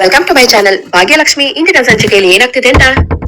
Welcome to my channel Bhagyalakshmi ಇಂದಿನ ಸಂಚಿಕೆಯಲ್ಲಿ ಏನಾಗ್ತಿದೆ ಅಂತ?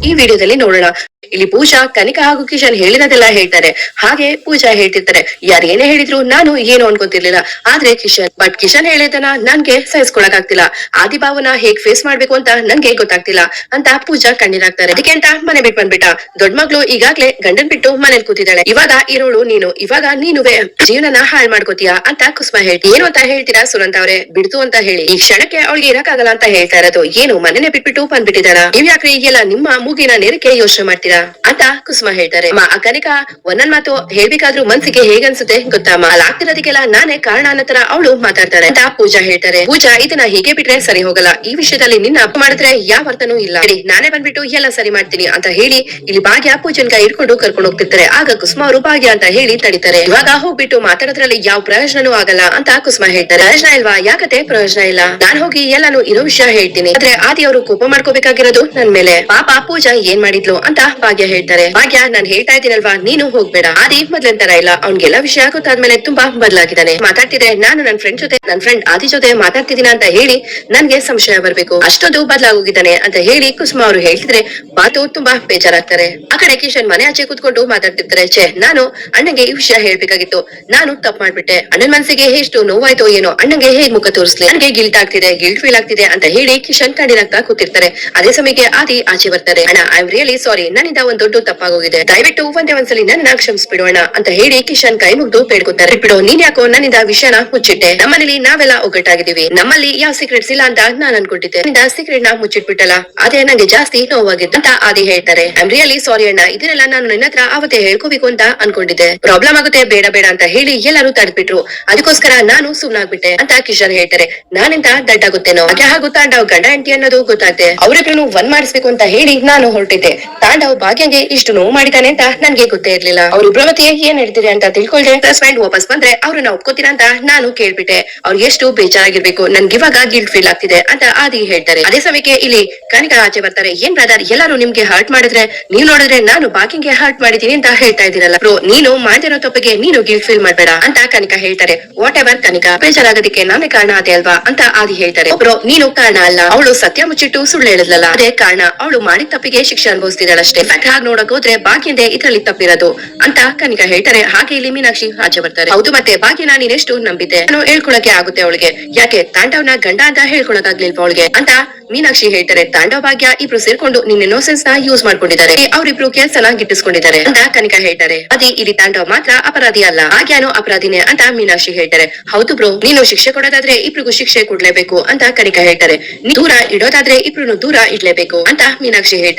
ಈ ವಿಡಿಯೋದಲ್ಲಿ ನೋಡೋಣ. ಇಲ್ಲಿ ಪೂಜಾ, ಕನಿಕಾ ಹಾಗೂ ಕಿಶನ್ ಹೇಳಿರೋದೆಲ್ಲ ಹೇಳ್ತಾರೆ. ಹಾಗೆ ಪೂಜಾ ಹೇಳ್ತಿರ್ತಾರೆ. ಯಾರು ಏನೇ ಹೇಳಿದ್ರು ನಾನು ಏನು ಅನ್ಕೊತಿರ್ಲಿಲ್ಲ. ಆದ್ರೆ ಕಿಶನ್ ಬಟ್ ಕಿಶನ್ ಹೇಳಿದನ ನನ್ಗೆ ಸಹಿಸ್ಕೊಳಕ್ ಆಗ್ತಿಲ್ಲ ಆದಿಭಾವನ ಹೇಗ್ ಫೇಸ್ ಮಾಡ್ಬೇಕು ಅಂತ ನನ್ಗೆ ಗೊತ್ತಾಗ್ತಿಲ್ಲ ಅಂತ ಪೂಜಾ ಕಣ್ಣೀರಾಗ್ತಾರೆ. ಅದಕ್ಕೆ ಅಂತ ಮನೆ ಬಿಟ್ ಬಂದ್ಬಿಟ್ಟ. ದೊಡ್ಡ ಮಗ್ಳು ಈಗಾಗ್ಲೇ ಗಂಡನ್ ಬಿಟ್ಟು ಮನೇಲಿ ಕೂತಿದ್ದಾಳೆ. ಇವಾಗ ಇರೋಳು ನೀನು. ಇವಾಗ ನೀನುವೆ ಜೀವನನ ಹಾಳ್ ಮಾಡ್ಕೋತೀಯ ಅಂತ ಕುಸುಮ ಹೇಳ್ತಿ. ಏನು ಅಂತ ಹೇಳ್ತೀರಾ ಸುನಂತ ಅವ್ರೆ? ಬಿಡ್ತು ಅಂತ ಹೇಳಿ. ಈ ಕ್ಷಣಕ್ಕೆ ಅವಳಿಗೆ ಇರಕ್ಕಾಗಲ್ಲ ಅಂತ ಹೇಳ್ತಾ ಇರೋದು. ಏನು ಮನೇನೆ ಬಿಟ್ಬಿಟ್ಟು ಬಂದ್ಬಿಟ್ಟಿದಾರ ನೀವ್ ಯಾಕ್ರಿ ಈಗೆಲ್ಲ ನಿಮ್ಮ ಮೂಗಿನ ನೇರಕ್ಕೆ ಯೋಚನೆ ಮಾಡ್ತೀರಾ ಅಂತ ಕುಸುಮ ಹೇಳ್ತಾರೆ. ಅಮ್ಮ, ಆ ಕನಿಕ ಒಂದೊಂದ್ ಮಾತು ಹೇಳ್ಬೇಕಾದ್ರೂ ಮನ್ಸಿಗೆ ಹೇಗನ್ಸುತ್ತೆ ಗೊತ್ತಮ್ಮ ಅಲ್ಲಿ ಆಗ್ತಿರೋದಕ್ಕೆಲ್ಲ ನಾನೇ ಕಾರಣ ಅನ್ನೋ ತರ ಅವಳು ಮಾತಾಡ್ತಾರೆ ಅಂತ ಪೂಜಾ ಹೇಳ್ತಾರೆ. ಪೂಜಾ, ಇದನ್ನ ಹೀಗೆ ಬಿಟ್ರೆ ಸರಿ ಹೋಗಲ್ಲ. ಈ ವಿಷಯದಲ್ಲಿ ನಿನ್ನ ಅಪ್ಪ ಮಾಡಿದ್ರೆ ಯಾವ ಅರ್ಥನೂ ಇಲ್ಲ. ನಾನೇ ಬಂದ್ಬಿಟ್ಟು ಎಲ್ಲ ಸರಿ ಮಾಡ್ತೀನಿ ಅಂತ ಹೇಳಿ ಇಲ್ಲಿ ಭಾಗ್ಯ ಪೂಜನ್ ಕೈ ಹಿಡ್ಕೊಂಡು ಕರ್ಕೊಂಡು ಹೋಗ್ತಿರ್ತಾರೆ. ಆಗ ಕುಸುಮ ಅವರು ಭಾಗ್ಯ ಅಂತ ಹೇಳಿ ತಡಿತಾರೆ. ಇವಾಗ ಹೋಗ್ಬಿಟ್ಟು ಮಾತಾಡೋದ್ರಲ್ಲಿ ಯಾವ ಪ್ರಯೋಜನನೂ ಆಗಲ್ಲ ಅಂತ ಕುಸುಮ ಹೇಳ್ತಾರೆ. ಪ್ರಯೋಜನ ಇಲ್ವಾ? ಯಾಕತೆ ಪ್ರಯೋಜನ ಇಲ್ಲ? ನಾನ್ ಹೋಗಿ ಎಲ್ಲಾನು ಇರೋ ವಿಷಯ ಹೇಳ್ತೀನಿ. ಆದ್ರೆ ಆದಿ ಅವರು ಕೋಪ ಮಾಡ್ಕೋಬೇಕಾಗಿರೋದು ನನ್ ಮೇಲೆ. ಪಾಪ ಪೂಜಾ ಏನ್ ಮಾಡಿದ್ಲು ಅಂತ ಭಾಗ್ಯ ಹೇಳ್ತಾರೆ. ಭಾಗ್ಯ, ನಾನ್ ಹೇಳ್ತಾ ಇದ್ದೀನಲ್ವಾ, ನೀನು ಹೋಗ್ಬೇಡ. ಆದಿ ಮೊದ್ಲನ್ ತರ ಇಲ್ಲ. ಅವ್ನ್ಗೆಲ್ಲ ವಿಷಯ ಗೊತ್ತಾದ್ಮೇಲೆ ತುಂಬಾ ಬದಲಾಗಿದ್ದಾನೆ. ಮಾತಾಡ್ತಿದ್ರೆ ನಾನು ನನ್ನ ಫ್ರೆಂಡ್ ಜೊತೆ, ನನ್ ಫ್ರೆಂಡ್ ಆದಿ ಜೊತೆ ಮಾತಾಡ್ತಿದ್ದೀನ ಅಂತ ಹೇಳಿ ನನ್ಗೆ ಸಂಶಯ ಬರ್ಬೇಕು. ಅಷ್ಟೊಂದು ಬದಲಾಗೋಗಿದ್ದಾನೆ ಅಂತ ಹೇಳಿ ಕುಸುಮ ಅವರು ಹೇಳ್ತಿದ್ರೆ ಮಾತು ತುಂಬಾ ಬೇಜಾರಾಗ್ತಾರೆ. ಆ ಕಡೆ ಕಿಶನ್ ಮನೆ ಆಚೆ ಕೂತ್ಕೊಂಡು ಮಾತಾಡ್ತಿರ್ತಾರೆ. ಛೇ, ನಾನು ಅಣ್ಣಂಗೆ ಈ ವಿಷಯ ಹೇಳ್ಬೇಕಾಗಿತ್ತು. ನಾನು ತಪ್ಪು ಮಾಡ್ಬಿಟ್ಟೆ. ಅಣ್ಣನ್ ಮನ್ಸಿಗೆ ಎಷ್ಟು ನೋವಾಯ್ತೋ ಏನೋ, ಅಣ್ಣಂಗೆ ಹೇಗ್ ಮುಖ ತೋರಿಸ್ಲಿ? ನನಗೆ ಗಿಲ್ಟ್ ಆಗ್ತಿದೆ ಗಿಲ್ಟ್ ಫೀಲ್ ಆಗ್ತಿದೆ ಅಂತ ಹೇಳಿ ಕಿಶನ್ ಕಣ್ಣೀರಾಗ್ತಾ ಕೂತಿರ್ತಾರೆ. ಅದೇ ಸಮಯಕ್ಕೆ ಆದಿ ಆಚೆ ಬರ್ತಾರೆ. ಅಣ್ಣ ಐ ರಿಯಲಿ ಸಾರಿ ನನ್ನಿಂದ ಒಂದ್ ದೊಡ್ಡ ತಪ್ಪಾಗೋಗಿದೆ. ದಯವಿಟ್ಟು ಒಂದೇ ಒಂದ್ಸಲಿ ನನ್ನ ಕ್ಷಮಿಸ್ಬಿಡು ಬಿಡೋಣ ಅಂತ ಹೇಳಿ ಕಿಶನ್ ಕೈ ಮುಗ್ದು ಬೇಡ್ಕೊತಾರೆ ಬಿಡು, ನೀನ್ ಯಾಕೋ ನನ್ನಿಂದ ವಿಷಯನ ಮುಚ್ಚಿಟ್ಟೆ? ನಮ್ಮನೇಲಿ ನಾವೆಲ್ಲ ಒಗ್ಗಟ್ಟಾಗಿದ್ದೀವಿ. ನಮ್ಮಲ್ಲಿ ಯಾವ ಸೀಕ್ರೆಟ್ಸ್ ಇಲ್ಲ ಅಂತ ನಾನ್ ಅನ್ಕೊಂಡಿದ್ದೆ ನಿಂದ ಸೀಕ್ರೆಟ್ನ ಮುಚ್ಚಿಟ್ಬಿಟ್ಟಲ್ಲ? ಅದೇ ನಂಗೆ ಜಾಸ್ತಿ ನೋವಾಗಿತ್ತು ಅಂತ ಆದಿ ಹೇಳ್ತಾರೆ. ಐ ರಿಯಲಿ ಸಾರಿ ಅಣ್ಣ. ಇದನ್ನೆಲ್ಲ ನಾನು ನಿನ್ನ ಹತ್ರ ಅವತ್ತೆ ಹೇಳ್ಕೋಬೇಕು ಅಂತ ಅನ್ಕೊಂಡಿದ್ದೆ. ಪ್ರಾಬ್ಲಮ್ ಆಗುತ್ತೆ, ಬೇಡ ಬೇಡ ಅಂತ ಹೇಳಿ ಎಲ್ಲರೂ ತಡೆದ್ಬಿಟ್ರು. ಅದಕ್ಕೋಸ್ಕರ ನಾನು ಸುಮ್ನಾಗ್ಬಿಟ್ಟೆ ಅಂತ ಕಿಶನ್ ಹೇಳ್ತಾರೆ. ನಾನಿಂದ ದಡ್ಡಾಗುತ್ತೇನೋ? ಹಾಗೆ ತಾಂಡವ್ ಗಂಡ ಆಂಟಿ ಅನ್ನೋದು ಗೊತ್ತಾಗ್ತೆ? ಅವ್ರಿಬ್ರು ಒಂದ್ ಮಾಡಿಸ್ಬೇಕು ಅಂತ ಹೇಳಿ ನಾನು ಹೊರಟಿದ್ದೆ ತಾಂಡವ್ ಭಾಗ್ಯಂಗೆ ಇಷ್ಟು ನೋವು ಮಾಡಿದಾನೆ ಅಂತ ನನ್ಗೆ ಗೊತ್ತೇ ಇರ್ಲಿಲ್ಲ. ಅವ್ರು ಮಧ್ಯೆ ಏನ್ ಹೇಳ್ತೀರಿ ಅಂತ ತಿಳ್ಕೊಳ್ದೆ. ಹಸ್ಬೆಂಡ್ ವಾಪಸ್ ಬಂದ್ರೆ ಅವ್ರನ್ನ ಒಪ್ಕೋತೀರಾ ಅಂತ ನಾನು ಕೇಳ್ಬಿಟ್ಟೆ. ಅವ್ರ ಎಷ್ಟು ಬೇಜಾರಾಗಿರ್ಬೇಕು. ನನ್ಗೆ ಇವಾಗ ಗಿಲ್ಟ್ ಫೀಲ್ ಆಗ್ತಿದೆ ಅಂತ ಆದಿ ಹೇಳ್ತಾರೆ. ಅದೇ ಸಮಯಕ್ಕೆ ಇಲ್ಲಿ ಕನಿಕ ಆಚೆ ಬರ್ತಾರೆ. ಏನ್ ಬ್ರದರ್ ಎಲ್ಲರೂ ನಿಮ್ಗೆ ಹರ್ಟ್ ಮಾಡಿದ್ರೆ ನೀವ್ ನೋಡಿದ್ರೆ ನಾನು ಭಾಗ್ಯಂಗೆ ಹರ್ಟ್ ಮಾಡಿದೀನಿ ಅಂತ ಹೇಳ್ತಾ ಇದೀರಲ್ಲ ಬ್ರೋ ನೀನು ಮಾಡ್ತಿರೋ ತಪ್ಪಿಗೆ ನೀನು ಗಿಲ್ಟ್ ಫೀಲ್ ಮಾಡ್ಬೇಡ ಅಂತ ಕನಿಕ ಹೇಳ್ತಾರೆ. ವಾಟ್ ಎವರ್ ಕನಿಕ, ಬೇಜಾರಾಗೋದಕ್ಕೆ ನಾನೇ ಕಾರಣ ಅದೇ ಅಲ್ವಾ ಅಂತ ಆದಿ ಹೇಳ್ತಾರೆ. ಬ್ರೋ ನೀನು ಕಾರಣ ಅಲ್ಲ. ಅವಳು ಸತ್ಯ ಮುಚ್ಚಿಟ್ಟು ಸುಳ್ಳು ಹೇಳಿದ್ಲಲ್ಲ. ಅದೇ ಕಾರಣ ಅವಳು ಮಾಡಿದ ತಪ್ಪಿಗೆ ಶಿಕ್ಷೆ ಅನುಭವಿಸ್ತಿದ್ದಾಳಷ್ಟೇ. ಫ್ಯಾಕ್ಟ್ ಹಾಗೆ ನೋಡಕ್ ಹೋದ್ರೆ ಭಾಗ್ಯಂದೆ ಇದ್ರಲ್ಲಿ ತಪ್ಪಿರೋದು ಅಂತ ಕನಿಕ ಹೇಳ್ತಾರೆ. ಹಾಗೆ ಇಲ್ಲಿ ಮೀನಾಕ್ಷಿ ಆಚೆ ಬರ್ತಾರೆ. ಹೌದು ಮತ್ತೆ ಭಾಗ್ಯನ ನೀನೆಷ್ಟು ನಂಬಿದ್ದೆ ನಾನು ಹೇಳ್ಕೊಳಕ್ಕೆ ಆಗುತ್ತೆ ಅವಳಿಗೆ. ಯಾಕೆ ತಾಂಡವ್ನ ಗಂಡ ಅಂತ ಹೇಳ್ಕೊಳಕ್ ಆಗ್ಲಿಲ್ವಾ ಅವಳಿಗೆ? ಅಂತ ಮೀನಾಕ್ಷಿ ಹೇಳ್ತಾರೆ. ತಾಂಡವ್ ಭಾಗ್ಯ ಇಬ್ರು ಸೇರ್ಕೊಂಡು ನಿನ್ನ ಇನ್ನೋಸೆನ್ಸ್ನ ಯೂಸ್ ಮಾಡ್ಕೊಂಡಿದ್ದಾರೆ. ಅವರಿಬ್ರು ಕೆಲ್ಸನ ಗಿಟ್ಟಿಸ್ಕೊಂಡಿದ್ದಾರೆ ಅಂತ ಕನಿಕ ಹೇಳ್ತಾರೆ. ಅದೇ, ಇಲ್ಲಿ ತಾಂಡವ್ ಮಾತ್ರ ಅಪರಾಧಿ ಅಲ್ಲ. ಭಾಗ್ಯನು ಅಪರಾಧಿನೇ ಅಂತ ಮೀನಾಕ್ಷಿ ಹೇಳ್ತಾರೆ. ಹೌದು ಬ್ರೋ, ನೀನು ಶಿಕ್ಷೆ ಕೊಡೋದಾದ್ರೆ ಇಬ್ರಿಗೂ ಶಿಕ್ಷೆ ಕೊಡ್ಲೇಬೇಕು ಅಂತ ಕನಿಕ ಹೇಳ್ತಾರೆ. ದೂರ ಇಡೋದಾದ್ರೆ ಇಬ್ರು ದೂರ ಇಡ್ಲೇಬೇಕು ಅಂತ ಮೀನಾಕ್ಷಿ ಹೇಳ್ತಾರೆ.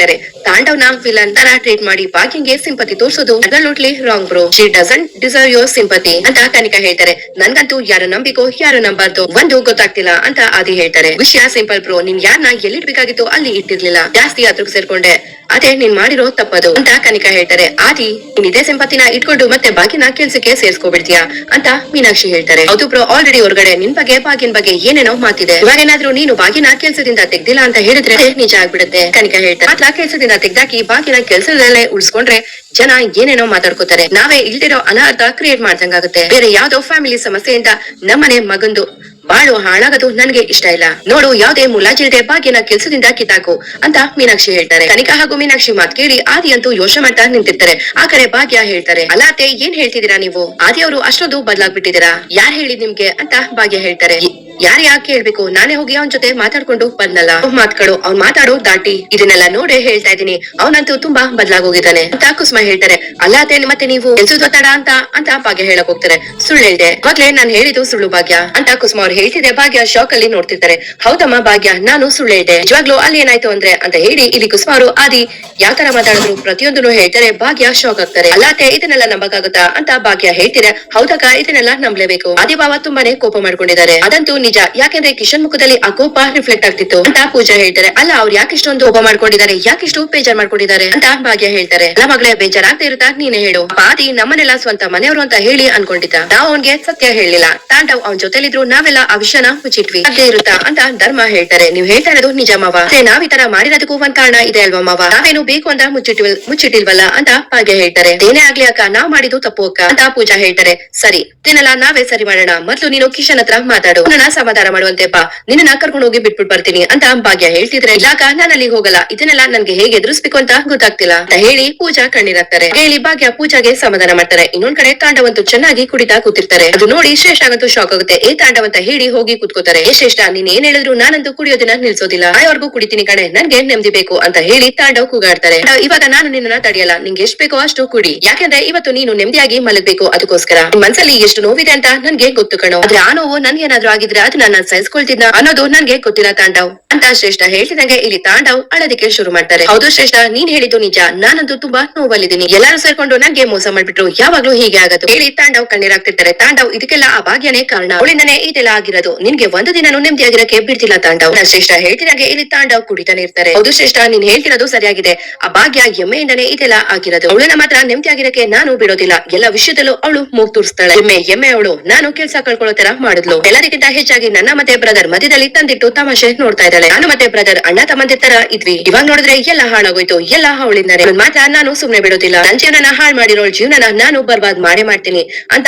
ತಾಂಡವ್ನ ವಿಲನ್ ತರ ಟ್ರೀಟ್ ಮಾಡಿ ಭಾಗ್ಯಂಗೆ ಸಿಂಪತಿ ತೋರಿಸೋದು. Absolutely wrong bro she doesn't deserve your sympathy ಅಂತ ಕನಿಕ ಹೇಳ್ತಾರೆ. ನನ್ಗಂತೂ ಯಾರು ನಂಬಿಕೋ, ಯಾರು ನಂಬಾರ್ದು ಒಂದು ಗೊತ್ತಾಗ್ತಿಲ್ಲ ಅಂತ ಆದಿ ಹೇಳ್ತಾರೆ. ವಿಷಯ ಸಿಂಪಲ್ ಬ್ರೋ ನೀನ್ ಯಾರನ್ನ ಎಲ್ಲಿಡ್ಬೇಕಾಗಿತ್ತು ಅಲ್ಲಿ ಇಟ್ಟಿರ್ಲಿಲ್ಲ. ಜಾಸ್ತಿ ಅದ್ರ ಸೇರ್ಕೊಂಡೆ. ಅದೇ ನೀನ್ ಮಾಡಿರೋ ತಪ್ಪದು ಅಂತ ಕನಿಕಾ ಹೇಳ್ತಾರೆ. ಆದಿ, ನೀನ್ ಇದೇ ಸಿಂಪತಿನ ಇಟ್ಕೊಂಡು ಮತ್ತೆ ಬಾಗಿನ ಕೆಲ್ಸಕ್ಕೆ ಸೇರ್ಸ್ಕೊಬಿಡ್ತೀಯಾ ಅಂತ ಮೀನಾಕ್ಷಿ ಹೇಳ್ತಾರೆ. ಹೌದು ಬ್ರೋ ಆಲ್ರೆಡಿ ಹೊರಗಡೆ ನಿನ್ ಬಗ್ಗೆ, ಬಾಗಿನ ಬಗ್ಗೆ ಏನೇನೋ ಮಾತಿದೆ. ಇವಾಗೇನಾದ್ರೂ ನೀನು ಬಾಗಿನ ಕೆಲ್ಸದಿಂದ ತೆಗ್ದಿಲ್ಲ ಅಂತ ಹೇಳಿದ್ರೆ ನಿಜ ಆಗ್ಬಿಡುತ್ತೆ ಕನಿಕಾ ಹೇಳ್ತಾರೆ. ಮಾತ್ರ ಕೆಲ್ಸದಿಂದ ತೆಗ್ದಾಕಿ ಬಾಕಿನ ಕೆಲ್ಸದಲ್ಲೇ ಉಳಿಸ್ಕೊಂಡ್ರೆ ಜನ ಏನೇನೋ ಮಾತಾಡ್ಕೋತಾರೆ. ನಾವೇ ಇಲ್ದಿರೋ ಅನಾಹುತ ಕ್ರಿಯೇಟ್ ಮಾಡ್ದಂಗಾಗುತ್ತೆ. ಬೇರೆ ಯಾವ್ದೋ ಫ್ಯಾಮಿಲಿ ಸಮಸ್ಯೆಯಿಂದ ನಮ್ಮನೆ ಮಗಂದು ಬಾಳು ಹಾಳಾಗದು ನನ್ಗೆ ಇಷ್ಟ ಇಲ್ಲ. ನೋಡು, ಯಾವ್ದೇ ಮುಲಾಜಿಲ್ದೆ ಬಾಗಿನ ಕೆಲ್ಸದಿಂದ ಕಿತ್ತಾಕು ಅಂತ ಮೀನಾಕ್ಷಿ ಹೇಳ್ತಾರೆ. ಕನಿಕಾ ಹಾಗೂ ಮೀನಾಕ್ಷಿ ಮಾತ್ ಕೇಳಿ ಆದಿ ಅಂತೂ ಯೋಚನೆ ಮಾಡ್ತಾ ನಿಂತಿರ್ತಾರೆ. ಆ ಕಡೆ ಭಾಗ್ಯ ಹೇಳ್ತಾರೆ. ಅಲಾತೆ ಏನ್ ಹೇಳ್ತಿದೀರಾ ನೀವು? ಆದಿ ಅವರು ಅಷ್ಟೊಂದು ಬದಲಾಗ್ಬಿಟ್ಟಿದ್ದೀರಾ? ಯಾರ್ ಹೇಳಿದ್ ನಿಮ್ಗೆ ಅಂತ ಭಾಗ್ಯ ಹೇಳ್ತಾರೆ. ಯಾರು ಯಾಕೆ ಹೇಳ್ಬೇಕು? ನಾನೇ ಹೋಗಿ ಅವನ್ ಜೊತೆ ಮಾತಾಡ್ಕೊಂಡು ಬಂದಲ್ಲ ಮಾತ್ಗಳು ಅವ್ನ್ ಮಾತಾಡೋ ದಾಟಿ ಇದನ್ನೆಲ್ಲ ನೋಡೇ ಹೇಳ್ತಾ ಇದೀನಿ ಅವನಂತೂ ತುಂಬಾ ಬದಲಾಗೋಗಿದ್ದಾನೆ. ಅಂತ ಕುಸುಮ ಹೇಳ್ತಾರೆ. ಅಲ್ಲ ಅತ್ತೆ, ಮತ್ತೆ ನೀವು ಕೆಲ್ಸದ ಒತ್ತಡ ಅಂತ ಅಂತ ಭಾಗ್ಯ ಹೇಳಕ್ ಹೋಗ್ತಾರೆ. ಸುಳ್ಳು ಹೇಳ್ದೆ. ಮೊದ್ಲೇ ನಾನ್ ಹೇಳಿದ್ದು ಸುಳ್ಳು ಭಾಗ್ಯ ಅಂತ ಕುಸುಮ ಅವ್ರು ಹೇಳ್ತಿದೆ ಭಾಗ್ಯ ಶಾಕ್ ಅಲ್ಲಿ ನೋಡ್ತಿರ್ತಾರೆ. ಹೌದಮ್ಮ ಭಾಗ್ಯ, ನಾನು ಸುಳ್ಳು ಹೇಳ್ದೆ. ನಿಜವಾಗ್ಲೂ ಅಲ್ಲಿ ಏನಾಯ್ತು ಅಂದ್ರೆ, ಅಂತ ಹೇಳಿ ಇಲ್ಲಿ ಕುಸುಮ ಅವರು ಆದಿ ಯಾವ ತರ ಮಾತಾಡಿದ್ರು ಪ್ರತಿಯೊಂದನ್ನು ಹೇಳ್ತಾರೆ. ಭಾಗ್ಯ ಶಾಕ್ ಆಗ್ತಾರೆ. ಅಲ್ಲಾತೆ ಇದನ್ನೆಲ್ಲ ನಂಬಕ್ಕಾಗುತ್ತಾ? ಅಂತ ಭಾಗ್ಯ ಹೇಳ್ತಿದೆ. ಹೌದಕ್ಕ, ಇದನ್ನೆಲ್ಲ ನಂಬಲೇಬೇಕು. ಆದಿಭಾವ ತುಂಬಾನೇ ಕೋಪ ಮಾಡ್ಕೊಂಡಿದ್ದಾರೆ. ಅದಂತೂ ನಿಜ. ಯಾಕೆಂದ್ರೆ ಕಿಶನ್ ಮುಖದಲ್ಲಿ ಆ ಕೋಪ ರಿಫ್ಲೆಕ್ಟ್ ಆಗ್ತಿತ್ತು ಅಂತ ಪೂಜಾ ಹೇಳ್ತಾರೆ. ಅಲ್ಲ, ಅವ್ರು ಯಾಕೆ ಇಷ್ಟೊಂದು ಕೋಪ ಮಾಡ್ಕೊಂಡಿದ್ದಾರೆ? ಯಾಕಿಷ್ಟು ಬೇಜಾರ್ ಮಾಡ್ಕೊಂಡಿದ್ದಾರೆ ಅಂತ ಭಾಗ್ಯ ಹೇಳ್ತಾರೆ. ಅಲ್ಲ ಮಗಳೇ, ಬೇಜಾರಾಗ್ತಾ ಇರುತ್ತಾ? ನೀನೇ ಹೇಳು. ಪಾದಿ ನಮ್ಮನೆಲ್ಲ ಸ್ವಂತ ಮನೆಯವರು ಅಂತ ಹೇಳಿ ಅನ್ಕೊಂಡಿದ್ದ. ನಾವು ಅವನ್ಗೆ ಸತ್ಯ ಹೇಳಿಲ್ಲ ತಾಂಡವ್ ಅವನ್ ಜೊತೆಲಿದ್ರು ನಾವೆಲ್ಲ ಆ ಮುಚ್ಚಿಟ್ವಿ. ಅದೇ ಇರುತ್ತಾ ಅಂತ ಧರ್ಮ ಹೇಳ್ತಾರೆ. ನೀವ್ ಹೇಳ್ತಾ ಇರೋದು ನಿಜ ಮಾವ. ನಾವ್ ಈ ತರ ಮಾಡಿರೋದಕ್ಕೂ ಒಂದ್ ಕಾರಣ ಇದೆ ಅಲ್ವಾ ಮಾವ? ನಾವೇನು ಬೇಕು ಅಂತ ಮುಚ್ಚಿಟ್ವಿ ಮುಚ್ಚಿಟ್ಟಿಲ್ವಲ್ಲ ಅಂತ ಭಾಗ್ಯ ಹೇಳ್ತಾರೆ. ಏನೇ ಆಗ್ಲಿ ಅಕ್ಕ, ನಾವ್ ಮಾಡಿದ್ದು ತಪ್ಪು ಅಕ್ಕ ಅಂತ ಪೂಜಾ ಹೇಳ್ತಾರೆ. ಸರಿ ಇದನ್ನೆಲ್ಲ ನಾವೇ ಸರಿ ಮಾಡೋಣ. ಮೊದ್ಲು ನೀನು ಕಿಶನ್ ಹತ್ರ ಮಾತಾಡು. ನನ್ನ ಸಮಾಧಾನ ಮಾಡುವಂತೆ ಬಾ ನಿನ್ನ ಕರ್ಕೊಂಡು ಹೋಗಿ ಬಿಟ್ಬಿಟ್ ಬರ್ತೀನಿ ಅಂತ ಭಾಗ್ಯ ಹೇಳ್ತಿದ್ರೆ ಯಾಕ ನಾನು ಅಲ್ಲಿಗೆ ಹೋಗಲ್ಲ. ಇದನ್ನೆಲ್ಲ ನನ್ಗೆ ಹೇಗೆ ಎದುರಿಸ್ಬೇಕು ಅಂತ ಗೊತ್ತಾಗ್ತಿಲ್ಲ. ಅಂತ ಹೇಳಿ ಪೂಜಾ ಕಣ್ಣೀರಾಗ್ತಾರೆ. ಹೇಳಿ ಭಾಗ್ಯ ಪೂಜಾಗೆ ಸಮಾಧಾನ ಮಾಡ್ತಾರೆ. ಇನ್ನೊಂದ್ ಕಡೆ ತಾಂಡವಂತೂ ಚೆನ್ನಾಗಿ ಕುಡಿತಾ ಕೂತಿರ್ತಾರೆ. ಅದು ನೋಡಿ ಶ್ರೇಷ್ಠ ಆಗಂತೂ ಶಾಕ್ ಆಗುತ್ತೆ. ಏ ತಾಂಡವಂತ ಹೇಳಿ ಹೋಗಿ ಕೂತ್ಕೋತಾರೆ. ಏ ಶ್ರೇಷ್ಠ ನೀನ್ ಏನ್ ಹೇಳಿದ್ರು ನಾನಂತೂ ಕುಡಿಯೋದನ್ನ ನಿಲ್ಸೋದಿಲ್ಲ. ಆಯವರೆಗೂ ಕುಡಿತೀನಿ ಕಣೆ. ನನ್ಗೆ ನೆಮ್ಮದಿ ಬೇಕು ಅಂತ ಹೇಳಿ ತಾಂಡವ್ ಕೂಗಾಡ್ತಾರೆ. ಇವಾಗ ನಾನು ನಿನ್ನ ತಡೆಯಲ್ಲ. ನಿಂಗೆ ಎಷ್ಟ್ ಬೇಕೋ ಅಷ್ಟು ಕುಡಿ. ಯಾಕಂದ್ರೆ ಇವತ್ತು ನೀನು ನೆಮ್ಮದಿಯಾಗಿ ಮಲಗ್ಬೇಕು. ಅದಕ್ಕೋಸ್ಕರ. ಮನ್ಸಲ್ಲಿ ಎಷ್ಟು ನೋವಿದೆ ಅಂತ ನನ್ಗೆ ಗೊತ್ತು ಕಣೋ. ಆದ್ರೆ ಆ ನೋವು ನನ್ಗೇನಾದ್ರೂ ಆಗಿದ್ರೆ ಅದನ್ನ ಸಹಿಸ್ಕೊಳ್ತಿದ್ನ ಅನ್ನೋದು ನನ್ಗೆ ಗೊತ್ತಿಲ್ಲ ತಾಂಡವ್. ಅಂತ ಶ್ರೇಷ್ಠ ಹೇಳ್ತಿದಂಗೆ ಇಲ್ಲಿ ತಾಂಡವ್ ಅಳೋದಕ್ಕೆ ಶುರು ಮಾಡ್ತಾರೆ. ಹೌದು ಶ್ರೇಷ್ಠ, ನೀನ್ ಹೇಳಿದ್ದು ನಿಜ. ನಾನಂತೂ ತುಂಬಾ ನೋವಲ್ಲಿದ್ದೀನಿ. ಎಲ್ಲರೂ ಸೇರ್ಕೊಂಡು ನಂಗೆ ಮೋಸ ಮಾಡ್ಬಿಟ್ರು. ಯಾವಾಗ್ಲೂ ಹೀಗೆ ಆಗತ್ತು ಹೇಳಿ ತಾಂಡವ್ ಕಣ್ಣೀರಾಗ್ತಿರ್ತಾರೆ. ತಾಂಡವ್ ಇದಕ್ಕೆಲ್ಲ ಆ ಭಾಗ್ಯನೇ ಕಾರಣ. ಅವಳಿಂದನೇ ಇದೆಲ್ಲ ಆಗಿರೋದು. ನಿನ್ಗೆ ಒಂದು ದಿನನೂ ನೆಮ್ಮದಿಯಾಗಿರಕ್ಕೆ ಬಿಡ್ತಿಲ್ಲ ತಾಂಡವ್. ಶ್ರೇಷ್ಠ ಹೇಳ್ತಿದಂಗೆ ಇಲ್ಲಿ ತಾಂಡವ್ ಕುಡಿತಾನೆ ಇರ್ತಾರೆ. ಹೌದು ಶ್ರೇಷ್ಠ, ನೀನ್ ಹೇಳ್ತಿರೋದು ಸರಿಯಾಗಿದೆ. ಆ ಭಾಗ್ಯ ಎಮ್ಮೆಯಿಂದನೇ ಇದೆಲ್ಲ ಆಗಿರೋದು. ಅವಳನ್ನ ಮಾತ್ರ ನೆಮ್ಮದಿ ಆಗಿರಕ್ಕೆ ನಾನು ಬಿಡೋದಿಲ್ಲ. ಎಲ್ಲ ವಿಷಯದಲ್ಲೂ ಅವಳು ಮೂಗ್ ತೋರಿಸ್ತಾಳೆ. ಎಮ್ಮೆ ಎಮ್ಮೆ ಅವಳು. ನಾನು ಕೆಲ್ಸ ಕಳ್ಕೊಳ್ಳೋ ತರ ಮಾಡಿದ್ಲು. ಎಲ್ಲರಿಗಿಂತ ಹೆಚ್ಚಾಗಿ ನನ್ನ ಮತ್ತೆ ಬ್ರದರ್ ಮಧ್ಯದಲ್ಲಿ ತಂದಿಟ್ಟು ತಮಾಷೆ ನೋಡ್ತಾ ಇದ್ದಾಳೆ. ನಾನು ಮತ್ತೆ ಬ್ರದರ್ ಅಣ್ಣ ತಮ್ಮಂದಿ ತರ ಇದ್ವಿ. ಇವಾಗ ನೋಡಿದ್ರೆ ಎಲ್ಲ ಹಾಳಾಗೋಯ್ತು. ಎಲ್ಲ ಅವಳಿಂದಾನೆ ಇವ್ಳ್ ಮಾತ್ರ ನಾನು ಸುಮ್ನೆ ಬಿಡೋದಿಲ್ಲ. ನನ್ ಜೀವನನ ಹಾಳ್ ಮಾಡಿರೋ ಜೀವನನ ನಾನು ಬರ್ಬಾದ್ ಮಾಡೇ ಮಾಡ್ತೀನಿ ಅಂತ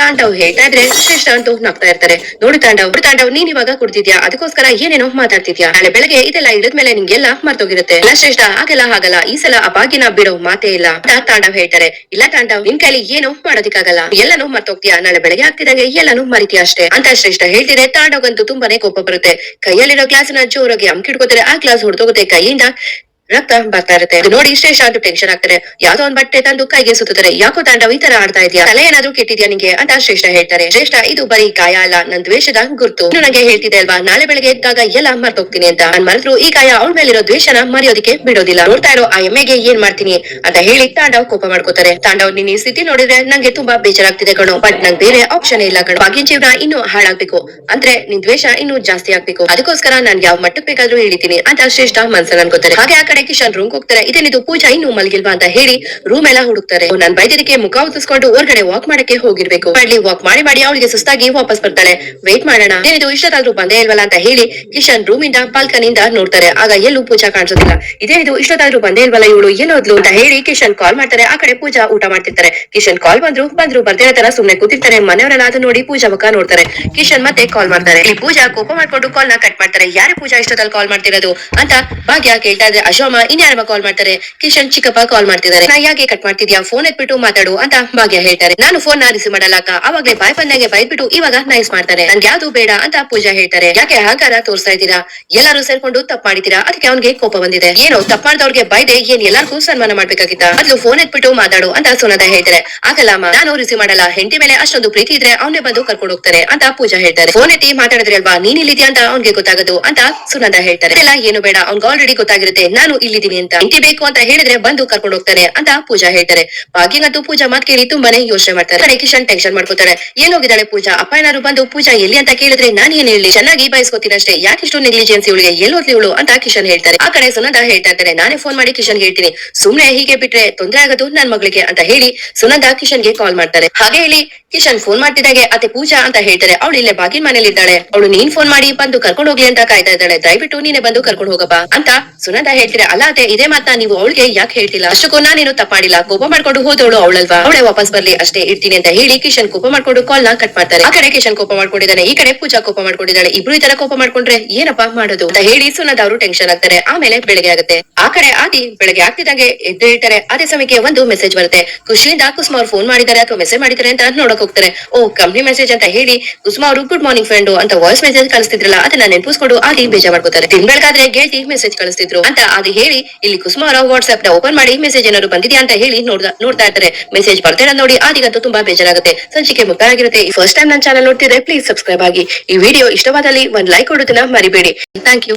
ತಾಂಡವ್ ಹೇಳ್ತಾ ಇದ್ರೆ ಶ್ರೇಷ್ಠ ಅಂತ ನಗ್ತಾ ಇರ್ತಾರೆ. ನೋಡಿ ತಾಂಡವ್ ತಾಂಡವ್, ನೀನ್ ಇವಾಗ ಕುಡ್ತಿದ್ಯಾ ಅದಕ್ಕೋಸ್ಕರ ಏನೇನೋ ಮಾತಾಡ್ತಿದ್ಯಾ? ನಾಳೆ ಬೆಳಗ್ಗೆ ಇದೆಲ್ಲ ಇಳಿದ್ಮೇಲೆ ನಿಂಗೆಲ್ಲ ಮರ್ತೋಗಿರುತ್ತೆ. ಇಲ್ಲ ಶ್ರೇಷ್ಠ, ಹಾಗೆಲ್ಲ ಆಗಲ್ಲ ಈ ಸಲ ಆ ಬಿಡೋ ಮಾತೇ ಇಲ್ಲ. ಅಂತ ತಾಂಡವ್ ಹೇಳ್ತಾರೆ. ಇಲ್ಲ ತಾಂಡವ್, ನಿನ್ ಕೈಲಿ ಏನು ಮಾಡೋದಿಕ್ಕಾಗಲ್ಲ. ಎಲ್ಲಾನು ಮರ್ತೋಗ್ತೀಯಾ? ನಾಳೆ ಬೆಳಗ್ಗೆ ಆಗ್ತಿದಂಗೆ ಎಲ್ಲಾನು ಮರಿತೀಯ ಅಷ್ಟೇ? ಅಂತ ಶ್ರೇಷ್ಠ ಹೇಳ್ತಿದ್ರೆ ತಾಂಡವ್ಗಂತೂ ತುಂಬಾನೇ ಕೋಪ ಬರುತ್ತೆ. ಕೈಯಲ್ಲಿರೋ ಗ್ಲಾಸ್ನ ಜೋರಾಗಿ ಅಮ್ಕಿಡ್ಕೋತಾರೆ ಆ ಗ್ಲಾಸ್ ಹೊಡೆದೋಗುತ್ತೆ ಕೈಯಿಂದ. ರಕ್ತ ಬರ್ತಾ ಇರುತ್ತೆ. ಇದು ನೋಡಿ ಶ್ರೇಷ್ಠ ಅಂತ ಟೆನ್ಷನ್ ಆಗ್ತಾರೆ. ಯಾವ್ದೋ ಒಂದ್ ಬಟ್ಟೆ ತಂದು ಕೈಗೆ ಸುತ್ತಾರೆ ಯಾಕೋ ತಾಂಡವ್ ಈ ತರ ಆಡ್ತಾ ಇದೆಯಾ? ತಲೆ ಏನಾದ್ರೂ ಕೆಟ್ಟಿದ್ಯಾ ನಿಂಗೆ? ಅಂತ ಶ್ರೇಷ್ಠ ಹೇಳ್ತಾರೆ. ಶ್ರೇಷ್ಠ, ಇದು ಬರೀ ಗಾಯ ಅಲ್ಲ. ನನ್ ದ್ವೇಷದ ಗುರ್ತು. ನನಗೆ ನಂಗೆ ಹೇಳ್ತಿದ್ದೆ ಅಲ್ವಾ? ನಾಳೆ ಬೆಳಗ್ಗೆ ಎದ್ದಾಗ ಎಲ್ಲ ಮರ್ತೋಗ್ತೀನಿ ಅಂತ. ನಾನ್ ಮರೆದ್ರು ಈ ಗಾಯ ಅವಳ ಮೇಲಿರೋ ದ್ವೇಷನ ಮರೆಯೋದಕ್ಕೆ ಬಿಡೋದಿಲ್ಲ. ನೋಡ್ತಾ ಇರೋ ಆ ಎಮ್ಮೆಗೆ ಏನ್ ಮಾಡ್ತೀನಿ ಅಂತ ಹೇಳಿ ತಾಂಡವ್ ಕೋಪ ಮಾಡ್ಕೋತಾರೆ. ತಾಂಡವ್ ನಿನ್ನ ಸ್ಥಿತಿ ನೋಡಿದ್ರೆ ನಂಗೆ ತುಂಬಾ ಬೇಜಾರಾಗ್ತಿದೆ ಕಣೋ. ಬಟ್ ನಂಗೆ ಬೇರೆ ಆಪ್ಷನ್ ಇಲ್ಲ ಕಣೋ. ಬಾಗಿನ ಜೀವನ ಇನ್ನು ಹಾಳಾಗ್ಬೇಕು. ಅಂದ್ರೆ ನಿನ್ ದ್ವೇಷ ಇನ್ನು ಜಾಸ್ತಿ ಆಗ್ಬೇಕು. ಅದಕ್ಕೋಸ್ಕರ ನಾನ್ ಯಾವ ಮಟ್ಟಕ್ಕೆ ಬೇಕಾದ್ರೂ ಹೇಳಿದ್ದೀನಿ ಅಂತ ಶ್ರೇಷ್ಠ ಮನ್ಸಲ್ಲಿ ಅನ್ಕೋತಾರೆ. ಹಾಗೆ ಆ ಕಡೆ ಕಿಶನ್ ರೂಮ್ ಹೋಗ್ತಾರೆ. ಇದೇನಿದು ಪೂಜಾ ಇನ್ನು ಮಲಗಿಲ್ವಾ ಅಂತ ಹೇಳಿ ರೂಮ್ ಎಲ್ಲ ಹುಡುಕ್ತಾರೆ. ನನ್ ಬೈದಿದ್ದಕ್ಕೆ ಮುಖ ಉತ್ತಿಸ್ಕೊಂಡು ಹೊರಗಡೆ ವಾಕ್ ಮಾಡಕ್ಕೆ ಹೋಗಿರ್ಬೇಕು. ಅಲ್ಲಿ ವಾಕ್ ಮಾಡಿ ಮಾಡಿ ಅವಳಿಗೆ ಸುಸ್ತಾಗಿ ವಾಪಸ್ ಬರ್ತಾಳೆ. ವೇಟ್ ಮಾಡೋಣ. ಏನಿದು ಇಷ್ಟೊತ್ತಾದ್ರೂ ಬಂದೇ ಇಲ್ವಲ್ಲ ಅಂತ ಹೇಳಿ ಕಿಶನ್ ರೂಮ್ ಇಂದ ನೋಡ್ತಾರೆ. ಆಗ ಎಲ್ಲೂ ಪೂಜಾ ಕಾಣಿಸೋದಿಲ್ಲ. ಇದೇನಿದು ಇಷ್ಟೊತ್ತಾದ್ರೂ ಬಂದೇ ಇಲ್ವಲ್ಲ ಇವಳು ಏನೋದ್ಲು ಅಂತ ಹೇಳಿ ಕಿಶನ್ ಕಾಲ್ ಮಾಡ್ತಾರೆ. ಆ ಕಡೆ ಪೂಜಾ ಊಟ ಮಾಡ್ತಿರ್ತಾರೆ. ಕಿಶನ್ ಕಾಲ್ ಬಂದ್ರು ಬಂದ್ರು ಬರ್ದಿರೋ ತರ ಸುಮ್ನೆ ಕೂತಿರ್ತಾರೆ. ಮನೆಯವರೆಲ್ಲ ಅದು ನೋಡಿ ಪೂಜಾ ಮುಖ ನೋಡ್ತಾರೆ. ಕಿಶನ್ ಮತ್ತೆ ಕಾಲ್ ಮಾಡ್ತಾರೆ. ಈ ಪೂಜಾ ಕೋಪ ಮಾಡ್ಕೊಂಡು ಕಾಲ್ನ ಕಟ್ ಮಾಡ್ತಾರೆ. ಯಾರು ಪೂಜಾ ಇಷ್ಟೊತ್ತಲ್ಲಿ ಕಾಲ್ ಮಾಡ್ತಿರೋದು ಅಂತ ಭಾಗ್ಯ ಕೇಳ್ತಾ ಇದ್ರೆ ಅಶೋಮ ಇನ್ಯಾರಮ್ಮ ಕಾಲ್ ಮಾಡ್ತಾರೆ? ಕಿಶನ್ ಚಿಕ್ಕಪ್ಪ ಕಾಲ್ ಮಾಡ್ತಿದ್ದಾರೆ. ನಾ ಯಾಕೆ ಕಟ್ ಮಾಡ್ತಿದ್ಯಾ? ಫೋನ್ ಎತ್ಬಿಟ್ಟು ಮಾತಾಡು ಅಂತ ಭಾಗ್ಯ ಹೇಳ್ತಾರೆ. ನಾನು ಫೋನ್ನ ರಿಸೀವ್ ಮಾಡಲ್ಲ ಅವಾಗ್ಲೇ ಬಾಯ್ ಬಂದಾಗೆ ಬೈದ್ಬಿಟ್ಟು ಇವಾಗ ನೈಸ್ ಮಾಡ್ತಾರೆ ನನ್ಗೆ ಯಾವ್ದು ಬೇಡ ಅಂತ ಪೂಜಾ ಹೇಳ್ತಾರೆ. ಯಾಕೆ ಅಹಂಕಾರ ತೋರಿಸ್ತಾ ಇದ್ದೀರಾ? ಎಲ್ಲಾರು ಸೇರ್ಕೊಂಡು ತಪ್ಪು ಮಾಡಿದೀರಾ ಅದಕ್ಕೆ ಅವ್ನಿಗೆ ಕೋಪ ಬಂದಿದೆ. ಏನು ತಪ್ಪು ಮಾಡಿದವ್ರಿಗೆ ಬೈದೆ ಏನ್ ಎಲ್ಲರಿಗೂ ಸನ್ಮಾನ ಮಾಡ್ಬೇಕಾಗಿತ್ತ? ಮೊದ್ಲು ಫೋನ್ ಎತ್ಬಿಟ್ಟು ಮಾತಾಡು ಅಂತ ಸುನದ ಹೇಳ್ತಾರೆ. ಆಗಲ್ಲ ಅಮ್ಮ, ನಾನು ರಿಸೀವ್ ಮಾಡಲ್ಲ. ಹೆಂಡತಿ ಮೇಲೆ ಅಷ್ಟೊಂದು ಪ್ರೀತಿ ಇದ್ರೆ ಅವನೇ ಬಂದು ಕರ್ಕೊಂಡು ಹೋಗ್ತಾರೆ ಅಂತ ಪೂಜಾ ಹೇಳ್ತಾರೆ. ಫೋನ್ ಎತ್ತಿ ಮಾತಾಡಿದ್ರಿ ಅಲ್ವಾ? ನೀನ್ ಇಲ್ಲಿದ್ಯಾ ಅಂತ ಅವ್ನಿಗೆ ಗೊತ್ತಾಗದು ಅಂತ ಸುನಂದ ಹೇಳ್ತಾರೆ. ಎಲ್ಲ ಏನು ಬೇಡ. ಅವ್ನ್ಗೆ ಆಲ್ರೆಡಿ ಗೊತ್ತಾಗಿರುತ್ತೆ. ನಾನು ಇಲ್ಲಿದ್ದೀನಿ ಅಂತ. ಇಂಟಿ ಬೇಕು ಅಂತ ಹೇಳಿದ್ರೆ ಬಂದು ಕರ್ಕೊಂಡು ಹೋಗ್ತಾರೆ ಅಂತ ಪೂಜಾ ಹೇಳ್ತಾರೆ. ಭಾಗ್ಯಂಗಂತೂ ಪೂಜಾ ಮಾತ್ ಕೇಳಿ ತುಂಬಾನೇ ಯೋಚನೆ ಮಾಡ್ತಾರೆ. ಕಿಶನ್ ಟೆನ್ಷನ್ ಮಾಡ್ಕೋತಾರೆ ಏನ್ ಹೋಗಿದ್ದಾಳೆ ಪೂಜಾ? ಅಪ್ಪ ಏನಾದ್ರು ಬಂದು ಪೂಜಾ ಎಲ್ಲಿ ಅಂತ ಕೇಳಿದ್ರೆ ನಾನು ಏನ್ ಹೇಳಿ ಚೆನ್ನಾಗಿ ಬಯಸ್ಕೋತೀನಿ ಅಷ್ಟೇ. ಯಾಕೆ ಇಷ್ಟು ನೆಗ್ಲಿಜೆನ್ಸಿ ಇವಳಿಗೆ? ಎಲ್ಲೋದ್ಲಿ ಇವಳು ಅಂತ ಕಿಶನ್ ಹೇಳ್ತಾರೆ. ಆ ಕಡೆ ಸುನಂದ ಹೇಳ್ತಾ ಇರ್ತಾರೆ ನಾನೇ ಫೋನ್ ಮಾಡಿ ಕಿಶನ್ ಹೇಳ್ತೀನಿ. ಸುಮ್ನೆ ಹೀಗೆ ಬಿಟ್ರೆ ತೊಂದರೆ ಆಗೋದು ನನ್ ಮಗಳಿಗೆ ಅಂತ ಹೇಳಿ ಸುನಂದ ಕಿಶನ್ಗೆ ಕಾಲ್ ಮಾಡ್ತಾರೆ. ಹಾಗೆ ಹೇಳಿ ಕಿಶನ್ ಫೋನ್ ಮಾಡ್ತಿದ್ದಾಗೆ ಅತ್ತೆ ಪೂಜಾ ಅಂತ ಹೇಳ್ತಾರೆ. ಅವಳು ಇಲ್ಲೇ ಬಾಗಿಲ್ ಮನೇಲಿ ಇದ್ದಾಳೆ ಅವಳು ನೀನ್ ಫೋನ್ ಮಾಡಿ ಬಂದು ಕರ್ಕೊಂಡು ಹೋಗ್ಲಿ ಅಂತ ಕಾಯ್ತಾ ಇದ್ದಾಳೆ. ದಯವಿಟ್ಟು ನೀನೆ ಬಂದು ಕರ್ಕೊಂಡು ಹೋಗಪ್ಪ ಅಂತ ಸುನಂದ ಹೇಳ್ತಾರೆ ಅಲ್ಲ ಅತ್ತೆ ಇದೇ ಮಾತನ್ನ ನೀವು ಅವಳಿಗೆ ಯಾಕೆ ಹೇಳ್ತಿಲ್ಲ? ಅಷ್ಟಕ್ಕೂ ನಾನೇನು ತಪ್ಪಾಡಿಲ್ಲ. ಕೋಪ ಮಾಡ್ಕೊಂಡು ಹೋದವಳು ಅವಳಲ್ವಾ? ಅವಳೇ ವಾಪಸ್ ಬರ್ಲಿ, ಅಷ್ಟೇ ಇರ್ತೀನಿ ಅಂತ ಹೇಳಿ ಕಿಶನ್ ಕೋಪ ಮಾಡ್ಕೊಂಡು ಕಾಲ್ನ ಕಟ್ ಮಾಡ್ತಾರೆ. ಆ ಕಡೆ ಕಿಶನ್ ಕೋಪ ಮಾಡ್ಕೊಂಡಿದ್ದಾನೆ, ಈ ಕಡೆ ಪೂಜಾ ಕೋಪ ಮಾಡ್ಕೊಂಡಿದ್ದಾಳೆ. ಇಬ್ರು ಈ ತರ ಕೋಪ ಮಾಡ್ಕೊಂಡ್ರೆ ಏನಪ್ಪಾ ಮಾಡೋದು ಅಂತ ಹೇಳಿ ಸುನದ ಅವರು ಟೆನ್ಷನ್ ಆಗ್ತಾರೆ. ಆಮೇಲೆ ಬೆಳಗ್ಗೆ ಆಗುತ್ತೆ. ಆ ಕಡೆ ಆದಿ ಬೆಳಗ್ಗೆ ಆಗ್ತಿದ್ದಂಗೆ ಎದ್ದು ಹೇಳ್ತಾರೆ. ಅದೇ ಸಮಯಕ್ಕೆ ಒಂದು ಮೆಸೇಜ್ ಬರುತ್ತೆ. ಖುಷಿಯಿಂದ ಕುಸುಮ ಅವ್ರು ಫೋನ್ ಮಾಡಿದ್ದಾರೆ ಅಥವಾ ಮೆಸೇಜ್ ಮಾಡಿದ್ದಾರೆ ಅಂತ ನೋಡಕ್ ಹೋಗ್ತಾರೆ. ಓ ಕಂಪ್ನಿ ಮೆಸೇಜ್ ಅಂತ ಹೇಳಿ ಕುಸುಮ ಅವರು ಗುಡ್ ಮಾರ್ನಿಂಗ್ ಫ್ರೆಂಡ್ ಅಂತ ವಾಯ್ಸ್ ಮೆಸೇಜ್ ಕಳಿಸ್ತಿದ್ರಲ್ಲ, ಅದನ್ನ ನೆನಪಿಸ್ಕೊಂಡು ಆದಿ ಬೇಜಾರ್ ಮಾಡ್ಕೋತಾರೆ. ಬೆಳಗಾದ್ರೆ ಗೆಳತಿ ಮೆಸೇಜ್ ಕಳಿಸ್ತಿದ್ರು ಅಂತ ಆದಿ ಹೇಳಿ, ಇಲ್ಲಿ ಕುಸುಮ ಅವರ ವಾಟ್ಸ್ಆಪ್ನ ಓಪನ್ ಮಾಡಿ ಮೆಸೇಜ್ ಏನಾದ್ರು ಬಂದಿದ್ಯಾ ಅಂತ ಹೇಳಿ ನೋಡ್ತಾ ಇರ್ತಾರೆ. ಮೆಸೇಜ್ ಬರ್ತಿಲ್ಲ ನೋಡಿ, ಆದಿಗಂತೂ ತುಂಬಾ ಬೇಜಾರಾಗುತ್ತೆ. ಸಂಚಿಕೆ ಮುಕ್ತಾಯ ಆಗಿರುತ್ತೆ ಫಸ್ಟ್ ಟೈಮ್ ನನ್ನ ಚಾನಲ್ ನೋಡ್ತಿದ್ರೆ ಪ್ಲೀಸ್ ಸಬ್ಸ್ಕ್ರೈಬ್ ಆಗಿ. ಈ ವಿಡಿಯೋ ಇಷ್ಟವಾದಲ್ಲಿ ಒಂದ್ ಲೈಕ್ ಕೊಡೋದನ್ನ ಮರಿಬೇಡಿ. Thank you